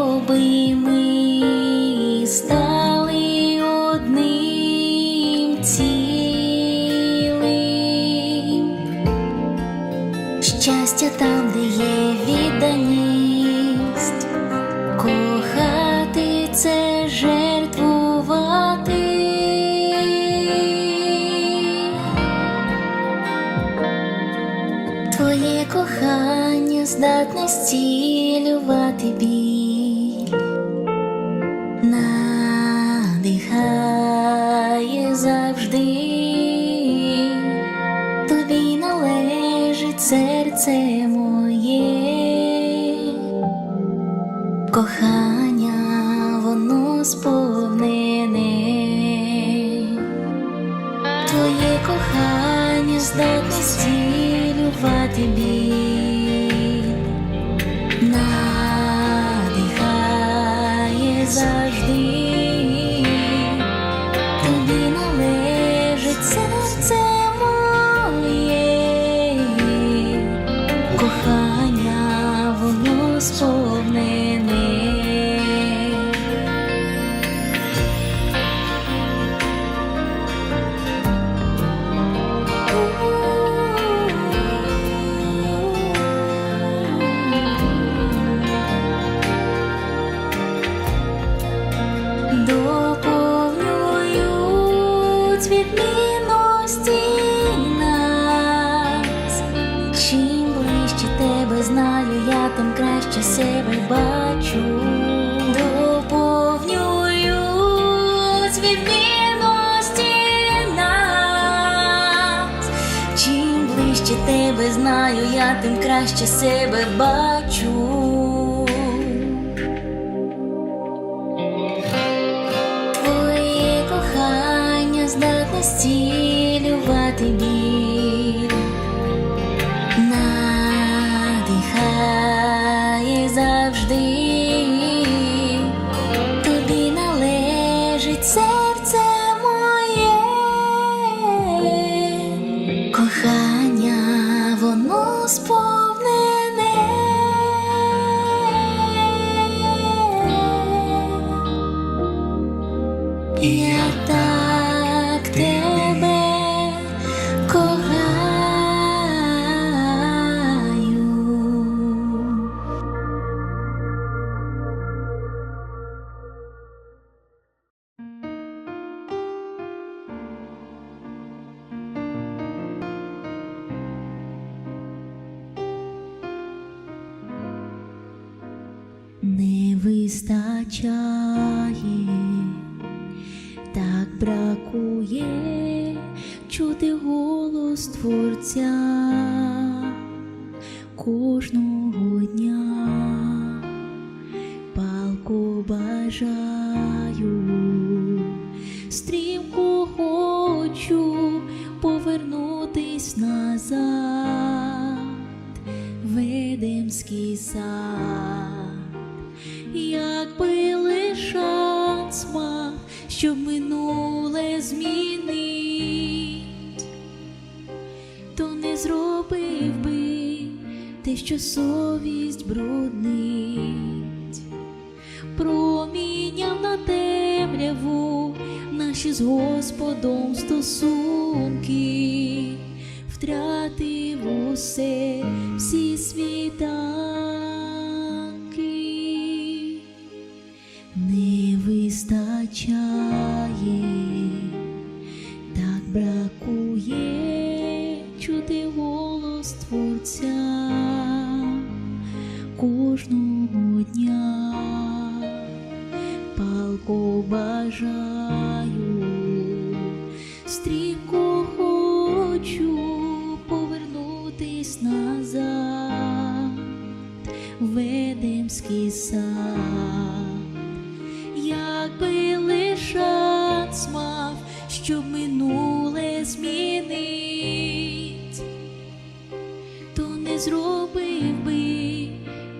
з'єднав, ми стали одним цілим. Щастя там, де є відданість, кохати це жертвувати. Твоє кохання здатне зцілювати біль, кохання воно сповнене. Твоє кохання здатне зцілювати біль, тим краще себе бачу. Твоє кохання здатне стілювати біль, надихає завжди, вистачає, так бракує чути голос Творця. Кожного те, що совість бруднить, проміняв на темряву наші з Господом стосунки, втратив усе всі світанки, не назад, в Едемський сад, якби лише мав, щоб минуле змінить, то не зробив би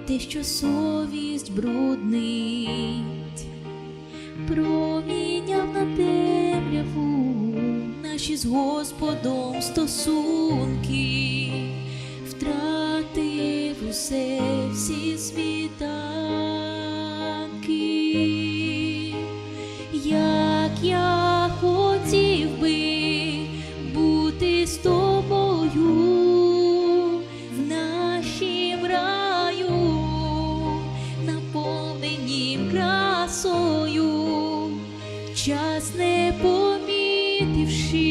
те, що совість бруднить, проміняв на темряву наші з Господом стосунки, втратив усе всі світанки, як я хотів би бути з тобою в нашім раю, наповненім красою, час не помітивши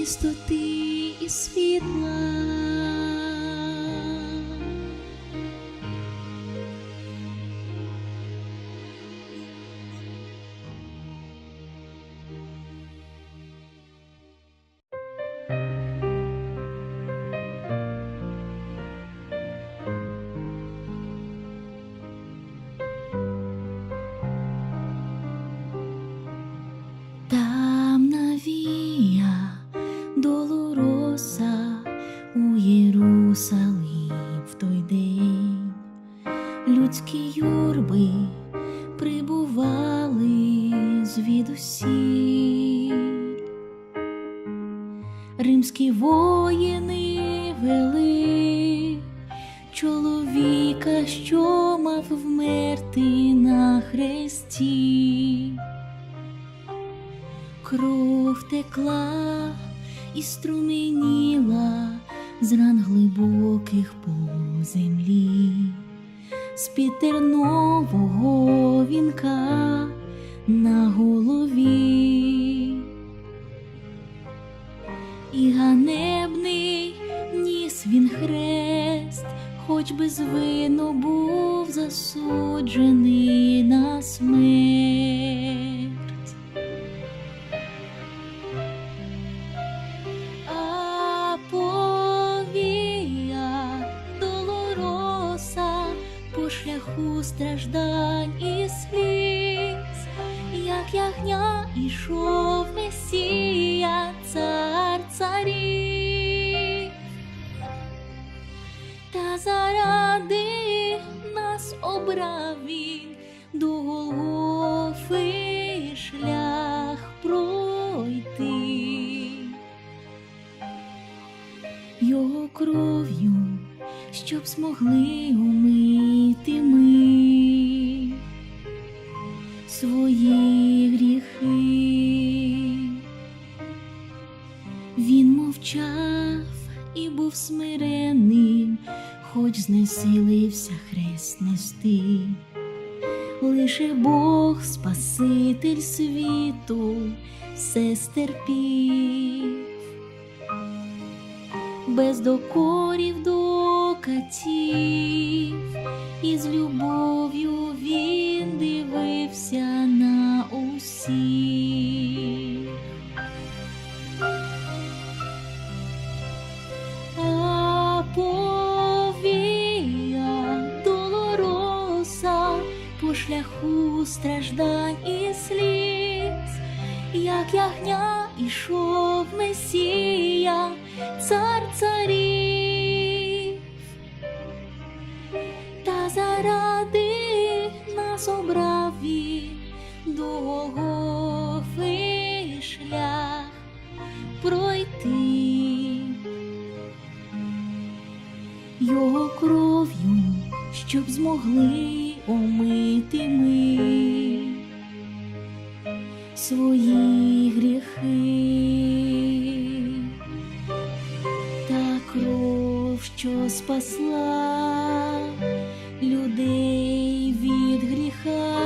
чистоти і світла. Римські воїни вели чоловіка, що мав вмерти на хресті. Кров текла і струменіла з ран глибоких по землі, з пітернового вінка на голові. Хоч вину був засуджений на смерть. Свої гріхи. Він мовчав і був смиренним, хоч знесилився хрест нести. Лише Бог, Спаситель світу, все стерпів без докорів до катів, і з любов'ю він дивився страждань і сліз, як ягня ішов Месія, цар царів, та заради нас обрав він до Голгофи шлях пройти. Його кров'ю, щоб змогли омити ми свої гріхи, та кров, що спасла людей від гріха,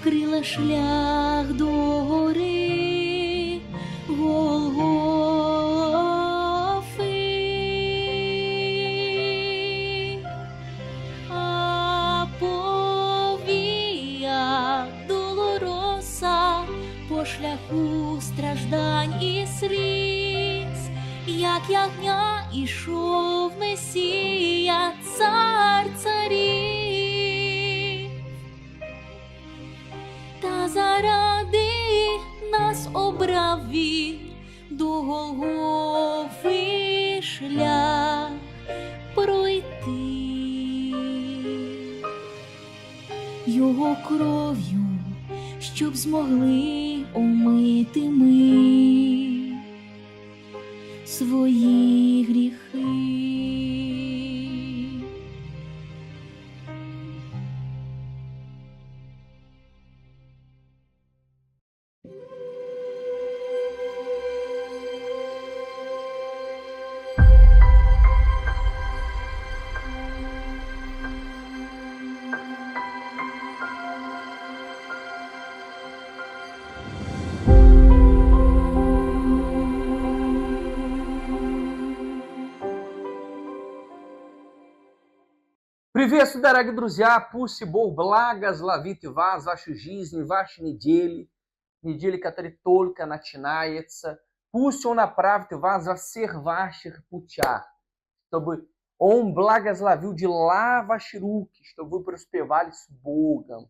вкрила шлях до гори ягня ішов Месія, цар царів, та заради нас обрав він до Голгофи шлях пройти. Його кров'ю, щоб змогли омити ми свої Приветствую, дорогие друзья! Пусть Бог благословит вас, вашу жизнь, ваши недели, недели, которые только начинаются. Пусть Он направит вас во всех ваших путях, чтобы Он благословил дела ваши руки, чтобы вы преуспевали с Богом,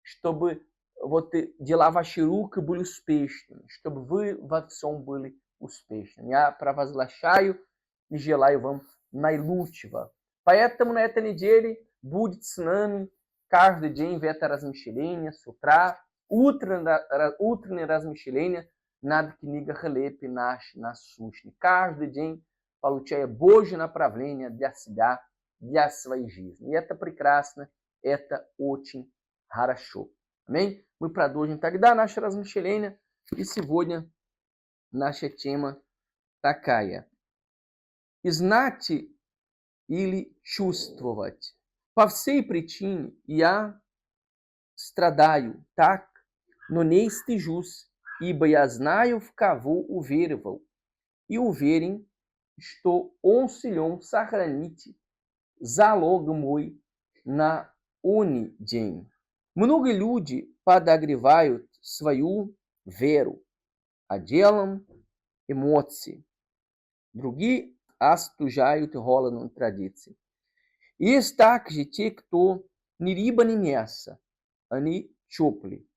чтобы вот э, дела ваши руки были успешными, чтобы вы во всем были успешными. Я провозглашаю и желаю вам наилучшего. Поэтому на этой неделе будет с нами каждый день в это размышление с утра, утреннее, утреннее размышление над книгой Хлеб наш насущный. Каждый день получая Божье направление для себя, для своей жизни. И это прекрасно, это очень хорошо. Аминь? Мы продолжим тогда наше размышление. И сегодня наша тема такая. И знайте или чувствовать. По всей причине я страдаю так, но не стыжусь, ибо я знаю, в кого уверовал, и уверен, что он силен сохранить залог мой на они день. Многие люди подогревают свою веру, а делом эмоции. Другие остужают голодом традиции. Есть также те, кто ни рыба, ни мясо, они чопли.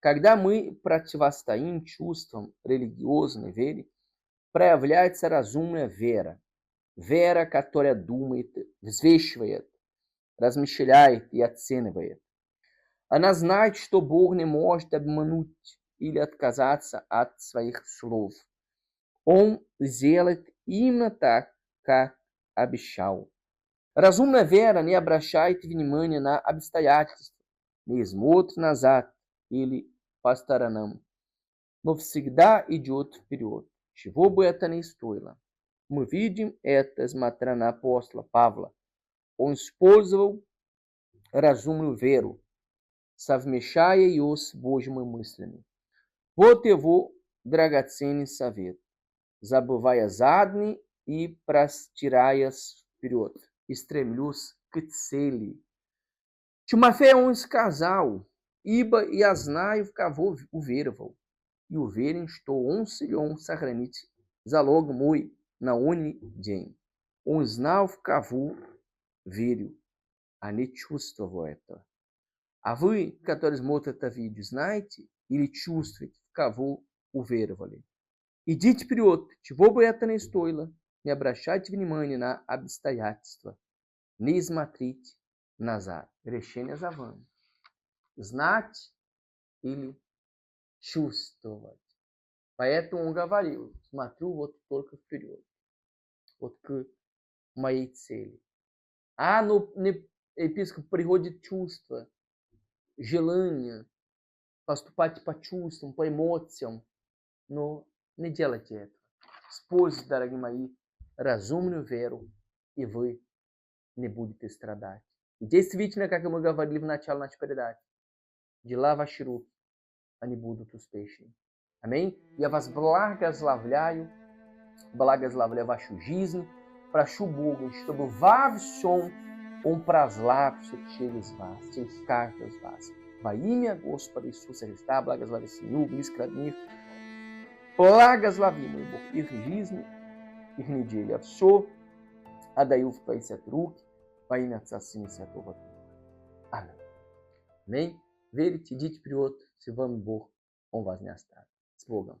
Когда мы противостоим чувствам религиозной веры, проявляется разумная вера. Вера, которая думает, взвешивает, размышляет и оценивает. Она знает, что Бог не может обмануть или отказаться от своих слов. Он сделает именно так, как обещал. Разумная вера не обращает внимания на обстоятельства, не смотрит назад или по сторонам, но всегда идет вперед, чего бы это ни стоило. Мы видим это, смотря на апостола Павла. Он использовал разумную веру, совмещая ее с Божьими мыслями. Вот его драгоценный совет. Забывая задний и простираясь вперед, стремлюсь к цели. Тимофей он сказал, ибо я знаю, в кого уверовал, и уверен, что он силен сохранить залог мой на он день. Он знал, в кого верю, а не чувствовал это. А вы, которые смотрят Идите вперед, чего бы это ни стоило, не обращайте внимания на обстоятельства, не смотрите назад. Решение за вами. Знать или чувствовать. Поэтому он говорил, смотрю вот только вперед, вот к моей цели. А ну, не, епископ приводит чувства, желание, поступать по чувствам, по эмоциям. Но не делайте это. Используйте, дорогие мои, разумную веру, и вы не будете страдать. И действительно, как мы говорили в начале нашей передачи, дела ваши руки, они будут успешны. Амém? Я вас благословляю, благословляю вашу жизнь, прошу Бога, чтобы во всем Он прославился через вас, через каждого из вас. Во имя Господа Иисуса Христа, благослови семью, близко родных, благослови, мой Бог, их жизни, их неделю. Я все отдаю в Твои святые руки, во имя Отца, Сына Святого Духа. Аминь. Верите, идите вперед, с вами Бог, Он вас не оставит. С Богом.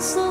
counsel.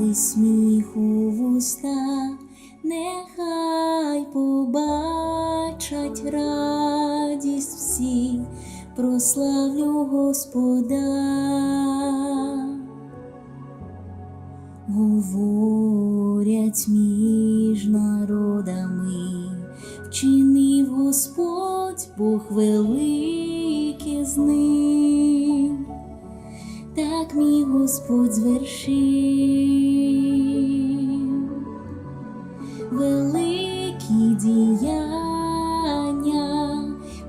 Сповнили сміху вуста, нехай побачать радість всі, прославлю Господа. Говорять між народами, вчинив Господь Бог велике з так мій Господь звершив великі діяння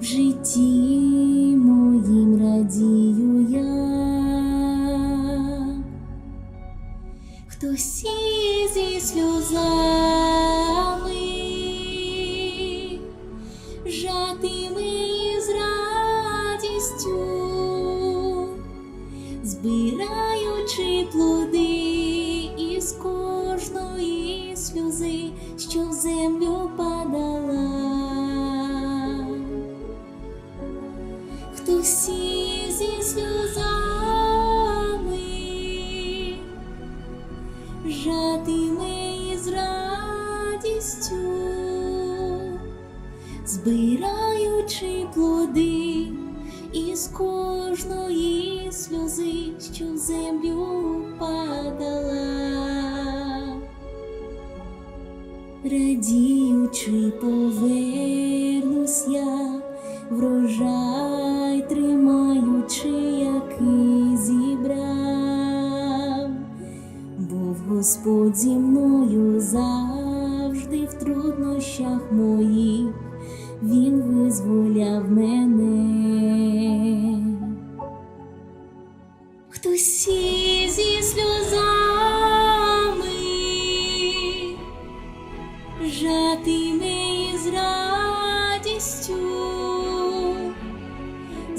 в житті моїм радію я. Хтось зі сльозами кожної сльози, що в землю падала, радіючи, повернусь я, врожай тримаючи, який зібрав. Був Господь зі мною завжди в труднощах моїх, Він визволяв мене.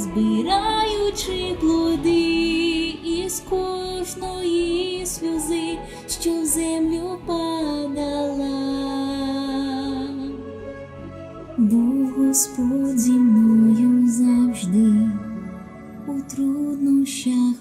Збираючи плоди із кожної сльози, що в землю падала. Був Господь зі мною завжди у труднощах.